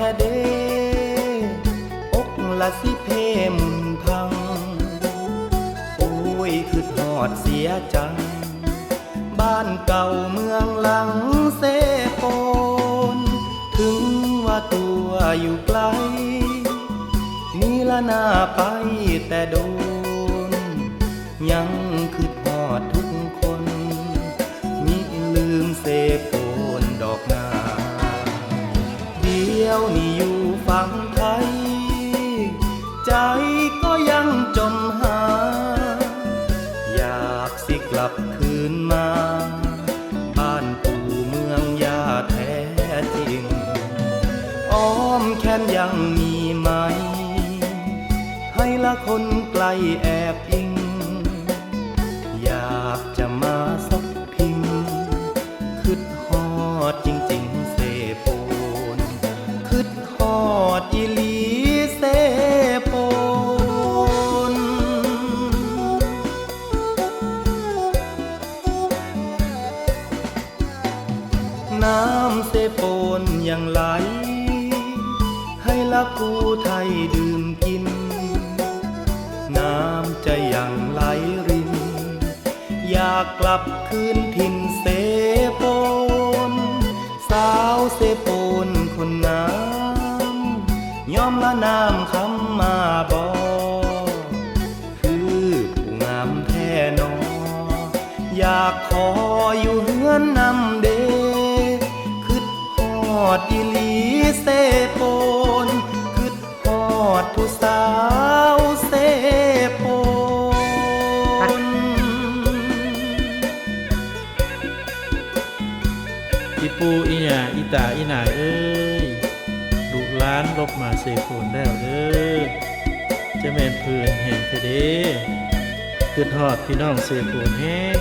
ท้เด้อกละสิเพมุนพัง โอ้ยคือทอดเสียจัง บ้านเก่าเมืองหลังเซโปน ถึงว่าตัวอยู่ไกลมีละหน้าไปแต่โดนยัง ยวนี่อยู่ฝั่งไทย ใจก็ยังจมหา อยากสิกลับคืนมา บ้านปู่เมืองยาแท้จริง อ้อมแค้นยังมีไหม ให้ละคนไกลแอบอิ เสโปนยังไหล ให้ละกูไทยดื่มกิน น้ำจะยังไหลริน อยากกลับคืนถิ่นเส ดอีหลีเสโปนคืดฮอดผู้สาวเสโปนอีปูอีหยาอีตาอีหนาเอ้ยลูกหล้านลบมาเสโคนแล้วเด้อจะแม่นเพื่อนแห่งเทเดคือทอดพี่น้องเสโคนแห้ง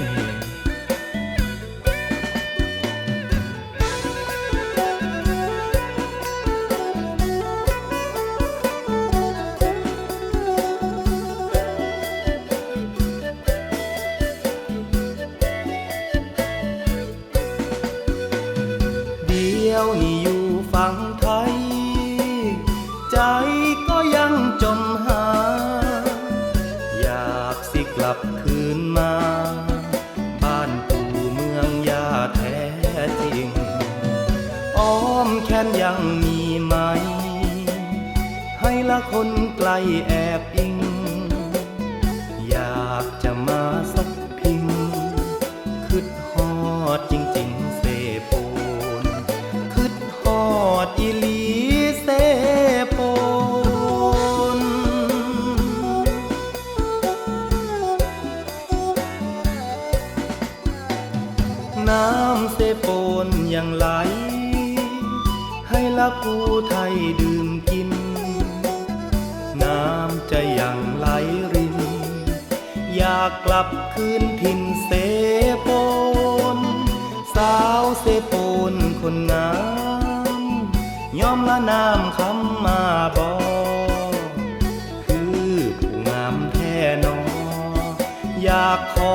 ก็ยังจมหา อยากสิกลับคืนมา บ้านปู่เมืองยาแท้จริง อ้อมแค้นยังมีไหม ให้ละคนไกลแอบอิง น้ำเสโปนยังไหล ให้ละผู้ไทยดื่มกิน น้ำจะยังไหลริน อยากกลับคืนถิ่นเสโปน สาวเสโปนคนงามยอมละน้ำคำมาบอคือผู้งามแท้นออยากขอ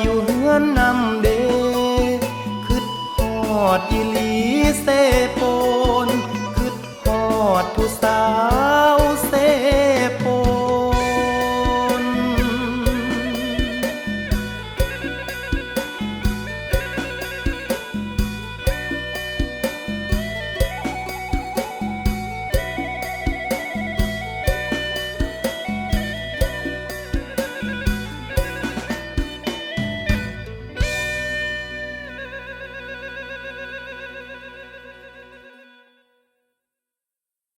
อยู่เฮือนนำ ดอดอีลีเซโป